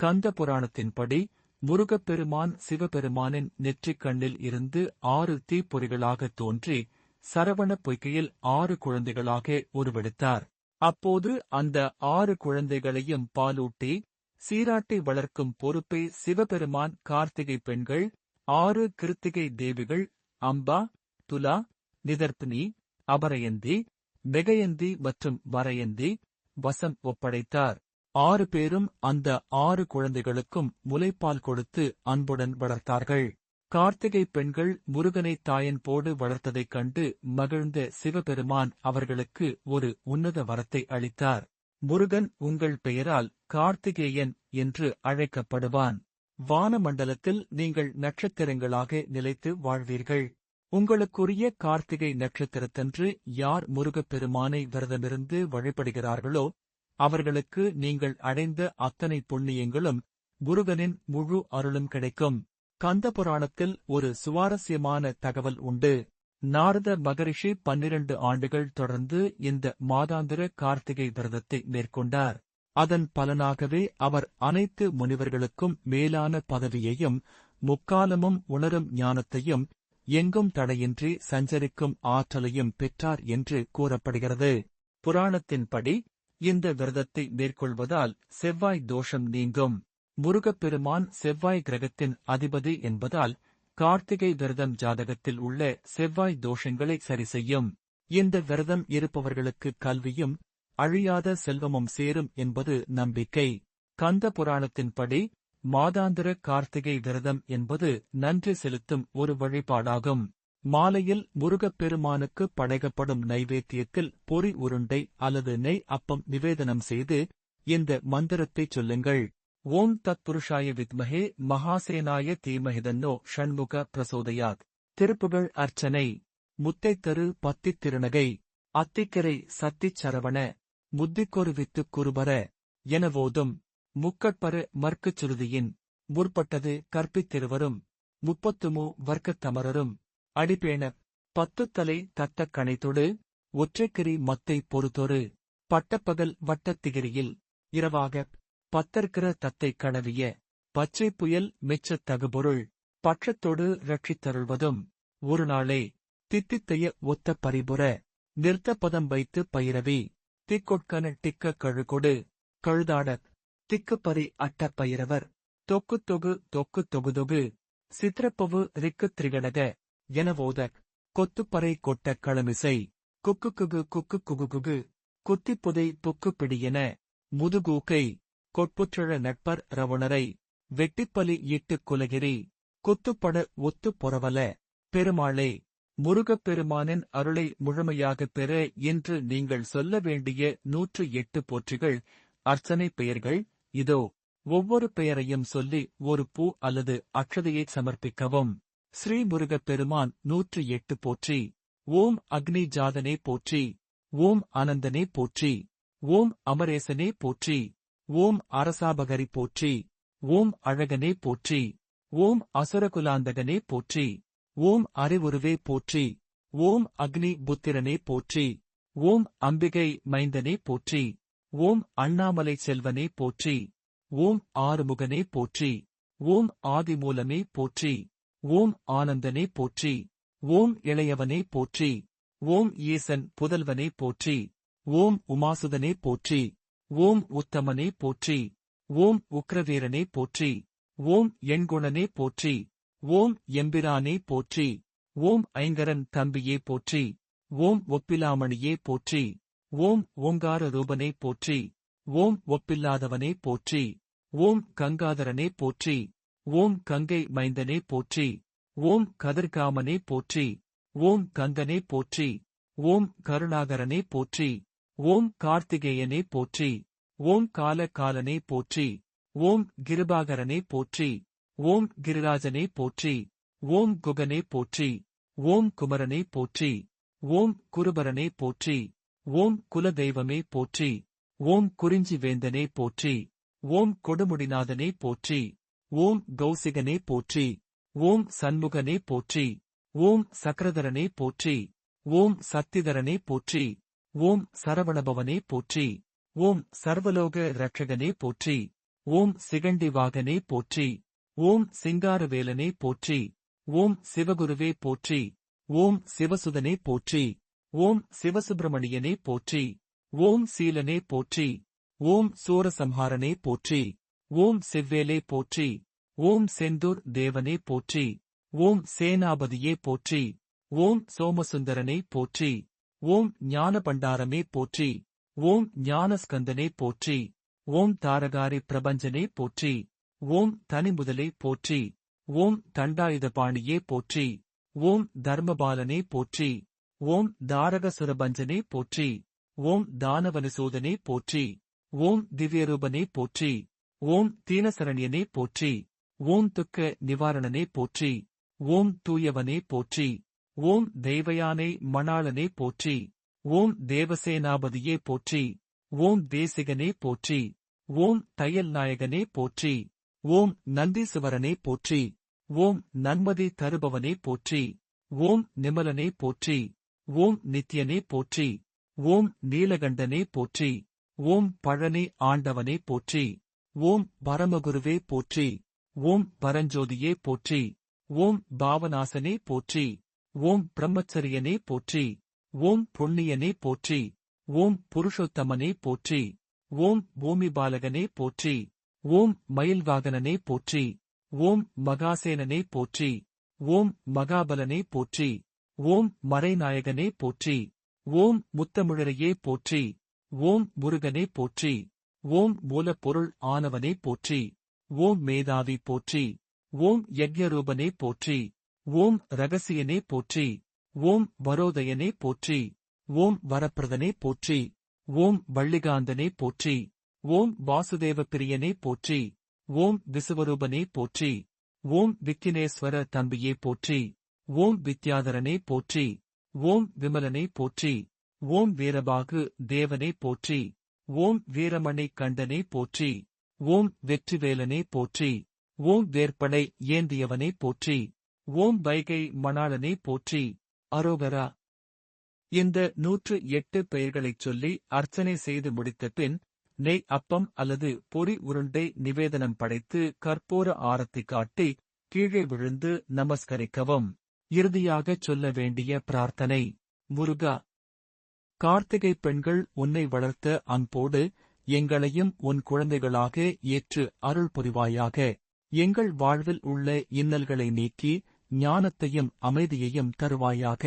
கந்த புராணத்தின்படி முருகப்பெருமான் சிவபெருமானின் நெற்றிக் கண்ணில் இருந்து ஆறு தீப்பொறிகளாக தோன்றி சரவண பொய்கையில் ஆறு குழந்தைகளாக உருவெடுத்தார். அப்போது அந்த ஆறு குழந்தைகளையும் பாலூட்டி சீராட்டி வளர்க்கும் பொறுப்பை சிவபெருமான் கார்த்திகை பெண்கள் ஆறு கிருத்திகை தேவிகள் அம்பா துலா நிதர்பினி அபரயந்தி மெகயந்தி மற்றும் வரயந்தி வசம் ஒப்படைத்தார். ஆறு பேரும் அந்த ஆறு குழந்தைகளுக்கும் முலைப்பால் கொடுத்து அன்புடன் வளர்த்தார்கள். கார்த்திகை பெண்கள் முருகனை தாயன் போடு வளர்த்ததைக் கண்டு மகிழ்ந்த சிவபெருமான் அவர்களுக்கு ஒரு உன்னத வரத்தை அளித்தார். முருகன் உங்கள் பெயரால் கார்த்திகேயன் என்று அழைக்கப்படுவான். வானமண்டலத்தில் நீங்கள் நட்சத்திரங்களாக நிலைத்து வாழ்வீர்கள். உங்களுக்குரிய கார்த்திகை நட்சத்திரத்தன்று யார் முருகப்பெருமானை விரதமிருந்து வழிபடுகிறார்களோ அவர்களுக்கு நீங்கள் அடைந்த அத்தனை புண்ணியங்களும் முருகனின் முழு அருளும் கிடைக்கும். கந்த புராணத்தில் ஒரு சுவாரஸ்யமான தகவல் உண்டு. நாரத மகரிஷி பன்னிரண்டு ஆண்டுகள் தொடர்ந்து இந்த மாதாந்திர கார்த்திகை விரதத்தை மேற்கொண்டார். அதன் பலனாகவே அவர் அனைத்து முனிவர்களுக்கும் மேலான பதவியையும் முக்காலமும் உணரும் ஞானத்தையும் எங்கும் தடையின்றி சஞ்சரிக்கும் ஆற்றலையும் பெற்றார் என்று கூறப்படுகிறது. புராணத்தின்படி இந்த விரதத்தை மேற்கொள்வதால் செவ்வாய் தோஷம் நீங்கும். முருகப்பெருமான் செவ்வாய் கிரகத்தின் அதிபதி என்பதால் கார்த்திகை விரதம் ஜாதகத்தில் உள்ள செவ்வாய் தோஷங்களை சரி செய்யும் இந்த விரதம் இருப்பவர்களுக்கு கல்வியும் அழியாத செல்வமும் சேரும் என்பது நம்பிக்கை. கந்த புராணத்தின்படி மாதாந்திர கார்த்திகை விரதம் என்பது நன்றி செலுத்தும் ஒரு வழிபாடாகும். மாலையில் முருகப்பெருமானுக்கு படைக்கப்படும் நைவேத்தியத்தில் பொறி உருண்டை அல்லது நெய் அப்பம் நிவேதனம் செய்து இந்த மந்திரத்தைச் சொல்லுங்கள். ஓம் தத் புருஷாய வித்மஹே மகாசேனாய தீமஹிதன்னோ ஷண்முக பிரசோதயாத். திருப்புகழ் அர்ச்சனை. முத்தைத்தரு பத்தித் திருநகை. அத்திக்கரை சத்திச் சரவண. முத்திக்கொரு வித்துக் குறுபர. எனவோதும். முக்கட்பரு மர்க்குச் சுருதியின். முற்பட்டது கற்பித்திருவரும் முப்பத்துமு வர்க்கத்தமரரும். அடிப்பேண பத்துத்தலை தத்தக் கணைத்தொடு ஒற்றைக்கிரி மத்தை பொறுத்தொரு பட்டப்பகல் வட்டத்திகிரியில் இரவாக பத்தற்கிற தத்தை கணவிய பச்சை புயல் மெச்சத் தகுபொருள் பட்சத்தொடு ரட்சித்தருள்வதும் ஒரு நாளே தித்தித்தைய ஒத்த பரிபுர நிறுத்தப்பதம் வைத்து பயிரவி திக்கொட்கன டிக்க கழுகொடு கழுதாட திக்குப்பரி அட்ட பயிரவர் தொக்குத் தொகு தொக்குத் தொகுதொகு சித்திரப்பவு ரிக்குத் திரிகடக எனவோத கொத்துப்பறை கொட்ட களமிசை குக்கு குகு குக்கு குகு குகு குத்திப்புதை புக்கு பிடியென முதுகூக்கை கொட்புற்றழ நட்பர் ரவுணரை வெட்டிப்பலி இட்டுக் குலகிரி குத்துப்பட ஒத்துப் பொறவல பெருமாளே முருகப்பெருமானின் அருளை முழுமையாகப் பெற என்று நீங்கள் சொல்ல வேண்டிய நூற்று எட்டு போற்றிகள் அர்ச்சனை பெயர்கள் இதோ ஒவ்வொரு பெயரையும் சொல்லி ஒரு பூ அல்லது அக்ஷதையை சமர்ப்பிக்கவும். ஸ்ரீ முருகப்பெருமான் நூற்று எட்டு போற்றி ஓம் அக்னி ஜாதனே போற்றி ஓம் அனந்தனே போற்றி ஓம் அமரேசனே போற்றி ஓம் அரசாபகரி போற்றி ஓம் அழகனே போற்றி ஓம் அசுரகுலாந்தகனே போற்றி ஓம் அறிவுருவே போற்றி ஓம் அக்னி புத்திரனே போற்றி ஓம் அம்பிகை மைந்தனே போற்றி ஓம் அண்ணாமலை செல்வனே போற்றி ஓம் ஆறுமுகனே போற்றி ஓம் ஆதிமூலமே போற்றி ஓம் ஆனந்தனே போற்றி ஓம் இளையவனே போற்றி ஓம் ஈசன் புதல்வனே போற்றி ஓம் உமாசுதனே போற்றி ஓம் உத்தமனே போற்றி ஓம் உக்ரவீரனே போற்றி ஓம் எண்குணனே போற்றி ஓம் எம்பிரானே போற்றி ஓம் ஐங்கரன் தம்பியே போற்றி ஓம் ஒப்பிலாமணியே போற்றி ஓம் ஓங்கார ரூபனே போற்றி ஓம் ஒப்பில்லாதவனே போற்றி ஓம் கங்காதரனே போற்றி ஓம் கங்கை மைந்தனே போற்றி ஓம் கதிர்காமனே போற்றி ஓம் கந்தனே போற்றி ஓம் கருணாகரனே போற்றி ஓம் கார்த்திகேயனே போற்றி ஓம் காலகாலனே போற்றி ஓம் கிருபாகரனே போற்றி ஓம் கிரிராஜனே போற்றி ஓம் குகனே போற்றி ஓம் குமரனே போற்றி ஓம் குருபரனே போற்றி ஓம் குலதெய்வமே போற்றி ஓம் குறிஞ்சி வேந்தனே போற்றி ஓம் கொடுமுடிநாதனே போற்றி ஓம் கௌசிகனே போற்றி ஓம் சண்முகனே போற்றி ஓம் சக்கரதரனே போற்றி ஓம் சத்திதரனே போற்றி ஓம் சரவணபவனே போற்றி ஓம் சர்வலோக ரட்சகனே போற்றி ஓம் சிகண்டிவாகனே போற்றி ஓம் சிங்காரவேலனே போற்றி ஓம் சிவகுருவே போற்றி ஓம் சிவசுதனே போற்றி ஓம் சிவசுப்பிரமணியனே போற்றி ஓம் சீலனே போற்றி ஓம் சூரசம்ஹாரனே போற்றி ஓம் செவ்வேலே போற்றி ஓம் செந்தூர் தேவனே போற்றி ஓம் சேனாபதியே போற்றி ஓம் சோமசுந்தரனே போற்றி ஓம் ஞான பண்டாரமே போற்றி ஓம் ஞானஸ்கந்தனே போற்றி ஓம் தாரகாரி பிரபஞ்சனே போற்றி ஓம் தனிமுதலே போற்றி ஓம் தண்டாயுதபாணியே போற்றி ஓம் தர்மபாலனே போற்றி ஓம் தாரகசுரபஞ்சனே போற்றி ஓம் தானவனசூதனே போற்றி ஓம் திவ்யரூபனே போற்றி ஓம் தீனசரண்யனே போற்றி ஓம் துக்க நிவாரணனே போற்றி ஓம் தூயவனே போற்றி ஓம் தெய்வயானை மணாளனே போற்றி ஓம் தேவசேனாபதியே போற்றி ஓம் தேசிகனே போற்றி ஓம் தையல் நாயகனே போற்றி ஓம் நந்தீசுவரனே போற்றி ஓம் நன்மதி தருபவனே போற்றி ஓம் நிமலனே போற்றி ஓம் நித்யனே போற்றி ஓம் நீலகண்டனே போற்றி ஓம் பழனி ஆண்டவனே போற்றி ஓம் பரமகுருவே போற்றி ஓம் பரஞ்சோதியே போற்றி ஓம் பாவநாசனே போற்றி ஓம் பிரம்மச்சரியனே போற்றி ஓம் புண்ணியனே போற்றி ஓம் புருஷோத்தமனே போற்றி ஓம் பூமிபாலகனே போற்றி ஓம் மயில்வாகனனே போற்றி ஓம் மகாசேனனே போற்றி ஓம் மகாபலனே போற்றி ஓம் மறைநாயகனே போற்றி ஓம் முத்தமிழரையே போற்றி ஓம் முருகனே போற்றி ஓம் மூலப்பொருள் ஆனவனே போற்றி ஓம் மேதாவி போற்றி ஓம் யக்ஞரூபனே போற்றி ஓம் ரகசியனே போற்றி ஓம் வரோதயனே போற்றி ஓம் வரப்பிரதனே போற்றி ஓம் வள்ளிகாந்தனே போற்றி ஓம் வாசுதேவ பிரியனே போற்றி ஓம் விசுவரூபனே போற்றி ஓம் விக்கினேஸ்வர தம்பியே போற்றி ஓம் வித்யாதரனே போற்றி ஓம் விமலனை போற்றி ஓம் வீரபாகு தேவனே போற்றி ஓம் வீரமணி கண்டனே போற்றி. ஓம் வெற்றிவேலனே போற்றி. ஓம் வேற்படை ஏந்தியவனே போற்றி. ஓம் வைகை மணாளனே போற்றி. அரோகரா. இந்த நூற்று எட்டு பெயர்களைச் சொல்லி அர்ச்சனை செய்து முடித்த பின் நெய் அப்பம் அல்லது பொறி உருண்டை நிவேதனம் படைத்து கற்பூர ஆரத்தி காட்டி கீழே விழுந்து நமஸ்கரிக்கவும். இறுதியாகச் சொல்ல வேண்டிய பிரார்த்தனை. முருகா. கார்த்திகை பெண்கள் உன்னை வளர்த்த அன்போடு எங்களையும் உன் குழந்தைகளாக ஏற்று அருள் புரிவாயாக. எங்கள் வாழ்வில் உள்ள இன்னல்களை நீக்கி ஞானத்தையும் அமைதியையும் தருவாயாக.